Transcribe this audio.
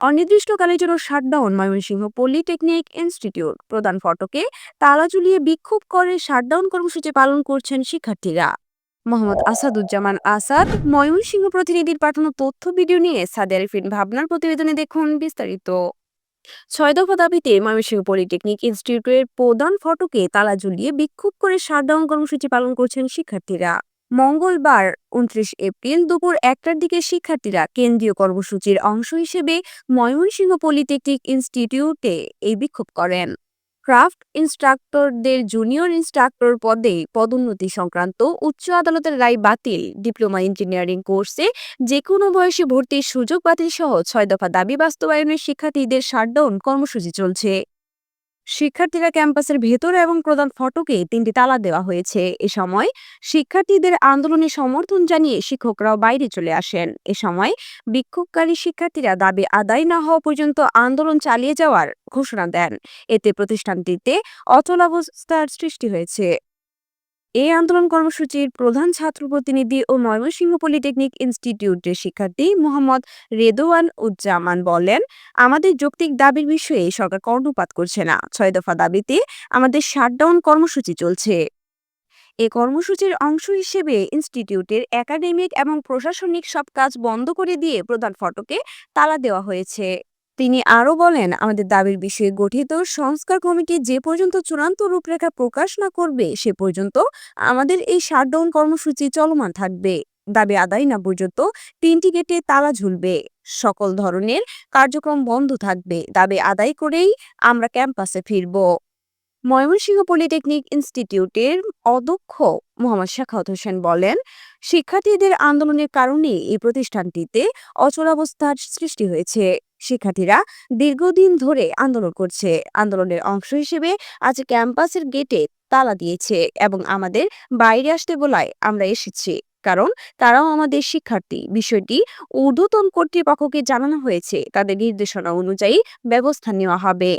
অনির্দিষ্টকালের জন্য shutdown Mymensingh polytechnic institute প্রধান ফটকে তালা ঝুলিয়ে বিক্ষোভ করে শাটডাউন কর্মসূচি পালন করছেন শিক্ষার্থীরা। মোহাম্মদ আসাদুজ্জামান আসাদ, ময়মনসিংহ প্রতিনিধির পাঠানো তথ্য ভিডিও নিয়ে সাদে আরিফিন ভাবনার প্রতিবেদনে দেখুন বিস্তারিত। ছয় দফা দাবিতে ময়মনসিংহ পলিটেকনিক ইনস্টিটিউটের প্রধান ফটকে তালা ঝুলিয়ে বিক্ষোভ করে শাটডাউন কর্মসূচি পালন করছেন শিক্ষার্থীরা। মঙ্গলবার উনত্রিশ এপ্রিল দুপুর একটার দিকে শিক্ষার্থীরা কেন্দ্রীয় কর্মসূচির অংশ হিসেবে ময়মনসিংহ পলিটেকনিক ইনস্টিটিউটে এই বিক্ষোভ করেন। ক্রাফট ইনস্ট্রাক্টরদের জুনিয়র ইনস্ট্রাক্টর পদে পদোন্নতি সংক্রান্ত উচ্চ আদালতের রায় বাতিল। ডিপ্লোমা ইঞ্জিনিয়ারিং কোর্সে যে কোনো বয়সে ভর্তির সুযোগ বাতিল সহ ছয় দফা দাবি বাস্তবায়নের শিক্ষার্থীদের শাটডাউন কর্মসূচি চলছে। শিক্ষার্থীরা ক্যাম্পাসের ভেতর এবং প্রধান ফটকে তিনটি তালা দেওয়া হয়েছে। এ সময় শিক্ষার্থীদের আন্দোলনে সমর্থন জানিয়ে শিক্ষকরাও বাইরে চলে আসেন। এ সময় বিক্ষোভকারী শিক্ষার্থীরা দাবি আদায় না হওয়া পর্যন্ত আন্দোলন চালিয়ে যাওয়ার ঘোষণা দেন। এতে প্রতিষ্ঠানটিতে অচলাবস্থার সৃষ্টি হয়েছে। এই আন্দোলন কর্মসূচির প্রধান ছাত্র প্রতিনিধি ও ময়মনসিংহ পলিটেকনিক ইনস্টিটিউটের শিক্ষার্থী মোহাম্মদ রেদোয়ান উজ্জামান বলেন, আমাদের যৌক্তিক দাবির বিষয়ে সরকার কর্ণপাত করছে না। ছয় দফা দাবিতে আমাদের শাটডাউন কর্মসূচি চলছে। এ কর্মসূচির অংশ হিসেবে ইনস্টিটিউটের একাডেমিক এবং প্রশাসনিক সব কাজ বন্ধ করে দিয়ে প্রধান ফটকে তালা দেওয়া হয়েছে। তিনি আরও বলেন, আমাদের দাবির বিষয়ে গঠিত সংস্কার কমিটি যে পর্যন্ত চূড়ান্ত রূপরেখা প্রকাশ না করবে, সে পর্যন্ত আমাদের এই শাটডাউন কর্মসূচি চলমান থাকবে। দাবি আদায় না পর্যন্ত তিনটি গেটে তালা ঝুলবে। সকল ধরনের কার্যক্রম বন্ধ থাকবে। দাবি আদায় করেই আমরা ক্যাম্পাসে ফিরব। ময়মনসিংহ পলিটেকনিক ইনস্টিটিউটের অধ্যক্ষ মোহাম্মদ শাখাওয়াত হোসেন বলেন, শিক্ষার্থীদের আন্দোলনের কারণে এই প্রতিষ্ঠানটিতে অচলাবস্থার সৃষ্টি হয়েছে। শিক্ষার্থীরা দীর্ঘদিন ধরে আন্দোলন করছে। আন্দোলনের অংশ হিসেবে আজ ক্যাম্পাসের গেটে তালা দিয়েছে এবং আমাদের বাইরে আসতে বলায় আমরা এসেছি। কারণ তারাও আমাদের শিক্ষার্থী। বিষয়টি ঊর্ধ্বতন কর্তৃপক্ষকে জানানো হয়েছে। তাদের নির্দেশনা অনুযায়ী ব্যবস্থা নেওয়া হবে।